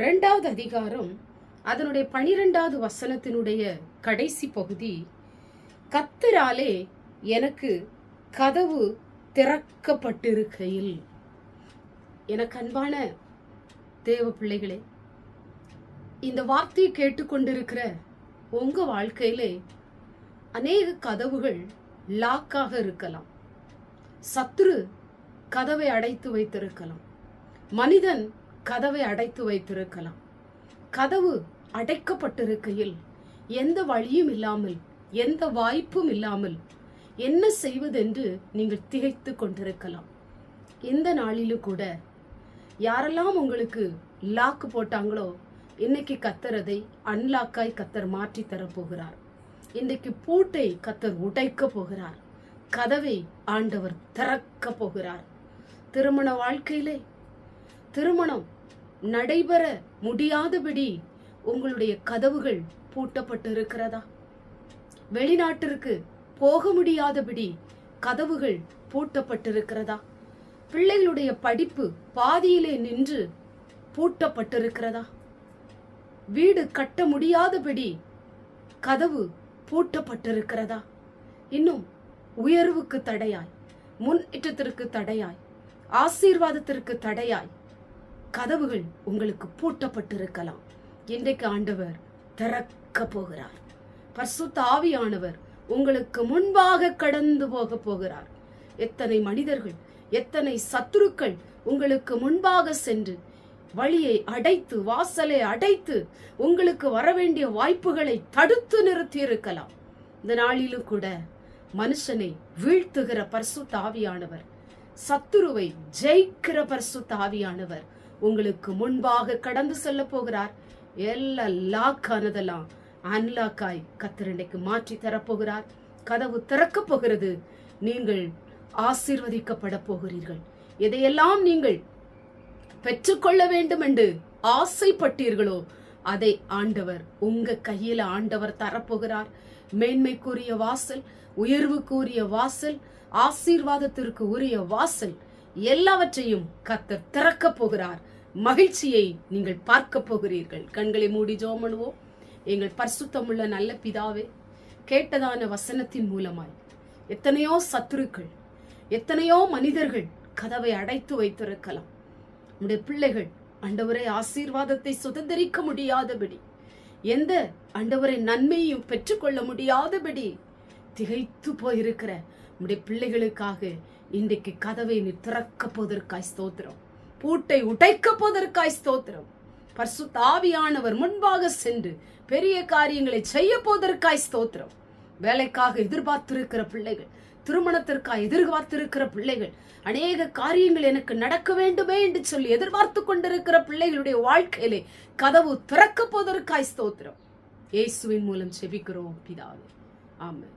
ரெண்டாவது அதிகாரம் அதனுடைய பனிரெண்டாவது வசனத்தினுடைய கடைசி பகுதி கத்தராலே எனக்கு கதவு திறக்கப்பட்டிருக்கையில். எனக்கு அன்பான தேவ பிள்ளைகளே இந்த வார்த்தையை கேட்டுக்கொண்டிருக்கிற உங்க வாழ்க்கையிலே அநேக கதவுகள் லாக்காக இருக்கலாம். சத்துரு கதவை அடைத்து வைத்திருக்கலாம். மனிதன் கதவை அடைத்து வைத்திருக்கலாம். கதவு அடைக்கப்பட்டிருக்கையில் எந்த வழியும் இல்லாமல் எந்த வாய்ப்பும் இல்லாமல் என்ன செய்வதென்று நீங்கள் திகைத்து கொண்டிருக்கலாம். இந்த நாளிலும் கூட யாரெல்லாம் உங்களுக்கு லாக்கு போட்டாங்களோ இன்னைக்கு கத்தரதை அன்லாக்காய் கத்தர் மாற்றி தரப்போகிறார் இன்றைக்கு பூட்டை கத்தர் உடைக்க போகிறார். கதவை ஆண்டவர் திறக்க போகிறார். திருமண வாழ்க்கையிலே திருமணம் நடைபெற முடியாதபடி உங்களுடைய கதவுகள் பூட்டப்பட்டு இருக்கிறதா வெளிநாட்டிற்கு போக முடியாதபடி கதவுகள் பூட்டப்பட்டிருக்கிறதா? பிள்ளைகளுடைய படிப்பு பாதியிலே நின்று பூட்டப்பட்டிருக்கிறதா? வீடு கட்ட முடியாதபடி கதவு பூட்டப்பட்டிருக்கிறதா? இன்னும் உயர்வுக்கு தடையாய் முன்னேற்றத்திற்கு தடையாய் ஆசீர்வாதத்திற்கு தடையாய் கதவுகள் உங்களுக்கு பூட்டப்பட்டிருக்கலாம். இன்றைக்கு ஆண்டவர் திறக்க போகிறார். பர்சுத்த ஆவியானவர் உங்களுக்கு முன்பாக கடந்து போக போகிறார். எத்தனை மனிதர்கள் எத்தனை சத்துருக்கள் உங்களுக்கு முன்பாக சென்று வழியை அடைத்து வாசலை அடைத்து உங்களுக்கு வரவேண்டிய வாய்ப்புகளை தடுத்து நிறுத்தி இருக்கலாம் இந்த நாளிலும் கூட மனுஷனை வீழ்த்துகிற பர்சு தாவியானவர் சத்துருவை ஜெயிக்கிற பர்சு தாவியானவர் உங்களுக்கு முன்பாக கடந்து செல்ல போகிறார். எல்லா லாக் ஆனதெல்லாம் அன்லாக்காய் கத்திரண்டைக்கு மாற்றி தரப்போகிறார். கதவு திறக்க போகிறது. நீங்கள் ஆசீர்வதிக்கப்பட போகிறீர்கள். எதையெல்லாம் நீங்கள் பெற்றுக்கொள்ள வேண்டும் என்று ஆசைப்பட்டீர்களோ அதை ஆண்டவர் உங்க கையில ஆண்டவர் தரப்போகிறார். மேன்மைக்குரிய வாசல் உயர்வுக்குரிய வாசல் ஆசீர்வாதத்திற்கு உரிய வாசல் எல்லாவற்றையும் கத்தர் திறக்க போகிறார். மகிழ்ச்சியை நீங்கள் பார்க்க போகிறீர்கள். கண்களை மூடி ஜோமனுவோம் எங்கள் பரிசுத்தமுள்ள நல்ல பிதாவே கேட்டதான வசனத்தின் மூலமாய் எத்தனையோ சத்துருக்கள் எத்தனையோ மனிதர்கள் கதவை அடைத்து வைத்திருக்கலாம். உடைய பிள்ளைகள் அண்டவரை ஆசீர்வாதத்தை சுதந்திரிக்க முடியாதபடி எந்த அண்டவரை நன்மையும் பெற்றுக்கொள்ள முடியாதபடி திகைத்து போயிருக்கிற உடைய பிள்ளைகளுக்காக இன்றைக்கு கதவை நீ திறக்க போவதற்காய் ஸ்தோத்திரம். பூட்டை உடைக்க போதற்காய் ஸ்தோத்திரம். பர்சு தாவியானவர் முன்பாக சென்று பெரிய காரியங்களை செய்ய போதற்காய் ஸ்தோத்திரம். வேலைக்காக எதிர்பார்த்திருக்கிற பிள்ளைகள் திருமணத்திற்காக எதிர்பார்த்திருக்கிற பிள்ளைகள் அநேக காரியங்கள் எனக்கு நடக்க வேண்டுமே என்று சொல்லி எதிர்பார்த்து கொண்டிருக்கிற பிள்ளைகளுடைய வாழ்க்கையிலே கதவு திறக்க போதற்காய் ஸ்தோத்திரம். இயேசுவின் மூலம் செபிக்கிறோம் பிதாவே. ஆமாம்